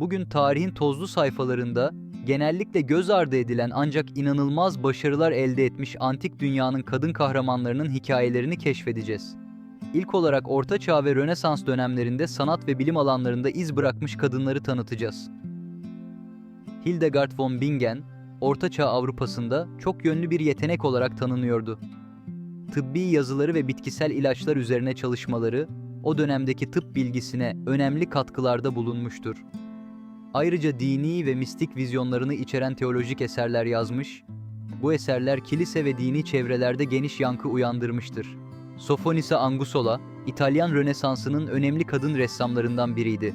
bugün tarihin tozlu sayfalarında genellikle göz ardı edilen ancak inanılmaz başarılar elde etmiş antik dünyanın kadın kahramanlarının hikayelerini keşfedeceğiz. İlk olarak Orta Çağ ve Rönesans dönemlerinde sanat ve bilim alanlarında iz bırakmış kadınları tanıtacağız. Hildegard von Bingen, Orta Çağ Avrupa'sında çok yönlü bir yetenek olarak tanınıyordu. Tıbbi yazıları ve bitkisel ilaçlar üzerine çalışmaları, o dönemdeki tıp bilgisine önemli katkılarda bulunmuştur. Ayrıca dini ve mistik vizyonlarını içeren teolojik eserler yazmış, bu eserler kilise ve dini çevrelerde geniş yankı uyandırmıştır. Sofonisa Angusola, İtalyan Rönesansı'nın önemli kadın ressamlarından biriydi.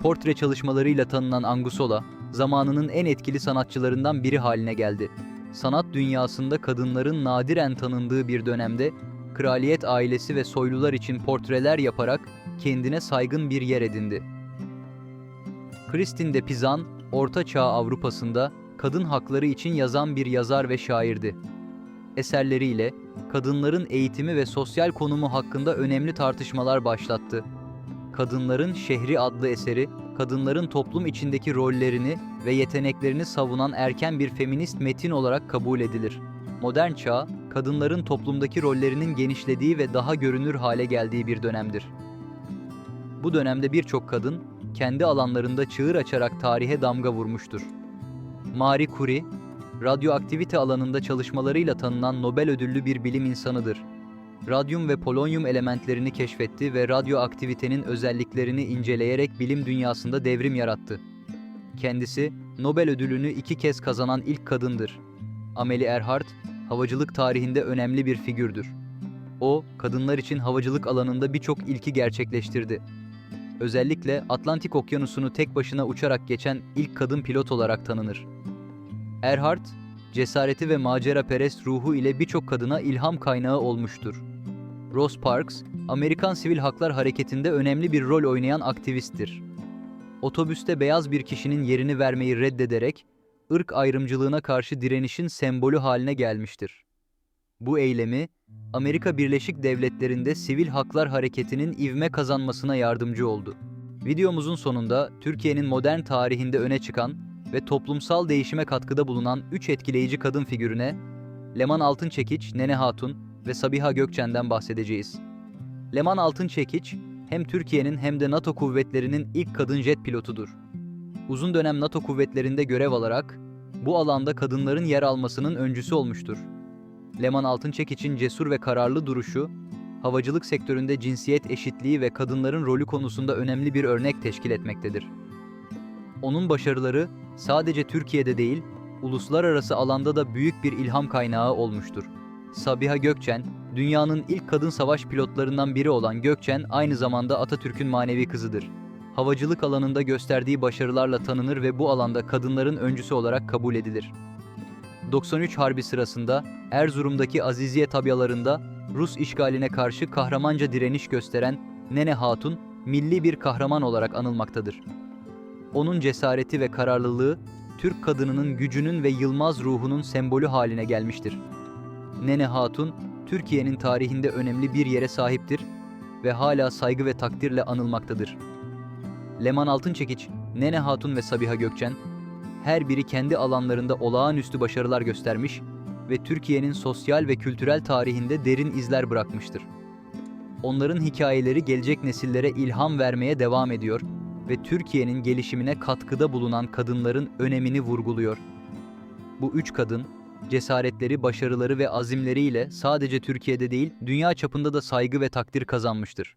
Portre çalışmalarıyla tanınan Angusola, zamanının en etkili sanatçılarından biri haline geldi. Sanat dünyasında kadınların nadiren tanındığı bir dönemde, kraliyet ailesi ve soylular için portreler yaparak kendine saygın bir yer edindi. Christine de Pizan, Orta Çağ Avrupa'sında kadın hakları için yazan bir yazar ve şairdi. Eserleriyle kadınların eğitimi ve sosyal konumu hakkında önemli tartışmalar başlattı. Kadınların Şehri adlı eseri, kadınların toplum içindeki rollerini ve yeteneklerini savunan erken bir feminist metin olarak kabul edilir. Modern çağ, kadınların toplumdaki rollerinin genişlediği ve daha görünür hale geldiği bir dönemdir. Bu dönemde birçok kadın kendi alanlarında çığır açarak tarihe damga vurmuştur. Marie Curie, radyoaktivite alanında çalışmalarıyla tanınan Nobel ödüllü bir bilim insanıdır. Radyum ve polonyum elementlerini keşfetti ve radyoaktivitenin özelliklerini inceleyerek bilim dünyasında devrim yarattı. Kendisi, Nobel ödülünü iki kez kazanan ilk kadındır. Amelie Earhart, havacılık tarihinde önemli bir figürdür. O, kadınlar için havacılık alanında birçok ilki gerçekleştirdi. Özellikle Atlantik Okyanusu'nu tek başına uçarak geçen ilk kadın pilot olarak tanınır. Earhart, cesareti ve macera perest ruhu ile birçok kadına ilham kaynağı olmuştur. Rosa Parks, Amerikan Sivil Haklar Hareketi'nde önemli bir rol oynayan aktivisttir. Otobüste beyaz bir kişinin yerini vermeyi reddederek, ırk ayrımcılığına karşı direnişin sembolü haline gelmiştir. Bu eylemi, Amerika Birleşik Devletleri'nde Sivil Haklar Hareketi'nin ivme kazanmasına yardımcı oldu. Videomuzun sonunda Türkiye'nin modern tarihinde öne çıkan ve toplumsal değişime katkıda bulunan üç etkileyici kadın figürüne Leman Altınçekiç, Nene Hatun ve Sabiha Gökçen'den bahsedeceğiz. Leman Altınçekiç hem Türkiye'nin hem de NATO kuvvetlerinin ilk kadın jet pilotudur. Uzun dönem NATO kuvvetlerinde görev alarak bu alanda kadınların yer almasının öncüsü olmuştur. Leman Altınçekiç'in cesur ve kararlı duruşu, havacılık sektöründe cinsiyet eşitliği ve kadınların rolü konusunda önemli bir örnek teşkil etmektedir. Onun başarıları sadece Türkiye'de değil, uluslararası alanda da büyük bir ilham kaynağı olmuştur. Sabiha Gökçen, dünyanın ilk kadın savaş pilotlarından biri olan Gökçen aynı zamanda Atatürk'ün manevi kızıdır. Havacılık alanında gösterdiği başarılarla tanınır ve bu alanda kadınların öncüsü olarak kabul edilir. 93 Harbi sırasında Erzurum'daki Aziziye tabyalarında Rus işgaline karşı kahramanca direniş gösteren Nene Hatun, milli bir kahraman olarak anılmaktadır. Onun cesareti ve kararlılığı, Türk kadınının gücünün ve yılmaz ruhunun sembolü haline gelmiştir. Nene Hatun, Türkiye'nin tarihinde önemli bir yere sahiptir ve hala saygı ve takdirle anılmaktadır. Leman Altınçekiç, Nene Hatun ve Sabiha Gökçen, her biri kendi alanlarında olağanüstü başarılar göstermiş ve Türkiye'nin sosyal ve kültürel tarihinde derin izler bırakmıştır. Onların hikayeleri gelecek nesillere ilham vermeye devam ediyor ve Türkiye'nin gelişimine katkıda bulunan kadınların önemini vurguluyor. Bu üç kadın, cesaretleri, başarıları ve azimleriyle sadece Türkiye'de değil, dünya çapında da saygı ve takdir kazanmıştır.